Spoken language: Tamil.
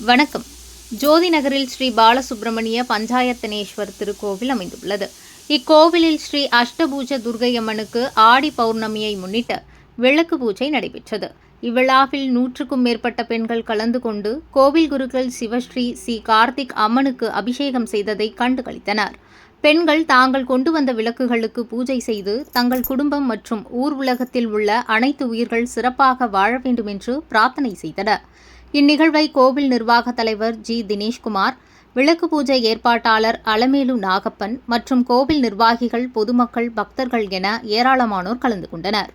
வணக்கம். ஜோதி நகரில் ஸ்ரீ பாலசுப்பிரமணிய பஞ்சாயத்தனேஸ்வர் திருக்கோவில் அமைந்துள்ளது. இக்கோவிலில் ஸ்ரீ அஷ்டபூஜ துர்கையம்மனுக்கு ஆடி பௌர்ணமியை முன்னிட்டு விளக்கு பூஜை நடைபெற்றது. இவ்விழாவில் நூற்றுக்கும் மேற்பட்ட பெண்கள் கலந்து கொண்டு கோவில் குருக்கள் சிவஸ்ரீ சி கார்த்திக் அம்மனுக்கு அபிஷேகம் செய்ததை கண்டு கழித்தனர் பெண்கள் தாங்கள் கொண்டு வந்த விளக்குகளுக்கு பூஜை செய்து தங்கள் குடும்பம் மற்றும் ஊர் உலகத்தில் உள்ள அனைத்து உயிர்கள் சிறப்பாக வாழ வேண்டும் என்று பிரார்த்தனை செய்தனர். இந்நிகழ்வை கோவில் நிர்வாக தலைவர் ஜி. தினேஷ்குமார் விளக்கு பூஜை ஏற்பாட்டாளர் அலமேலு நாகப்பன் மற்றும் கோவில் நிர்வாகிகள் பொதுமக்கள் பக்தர்கள் என ஏராளமானோர் கலந்து கொண்டனர்.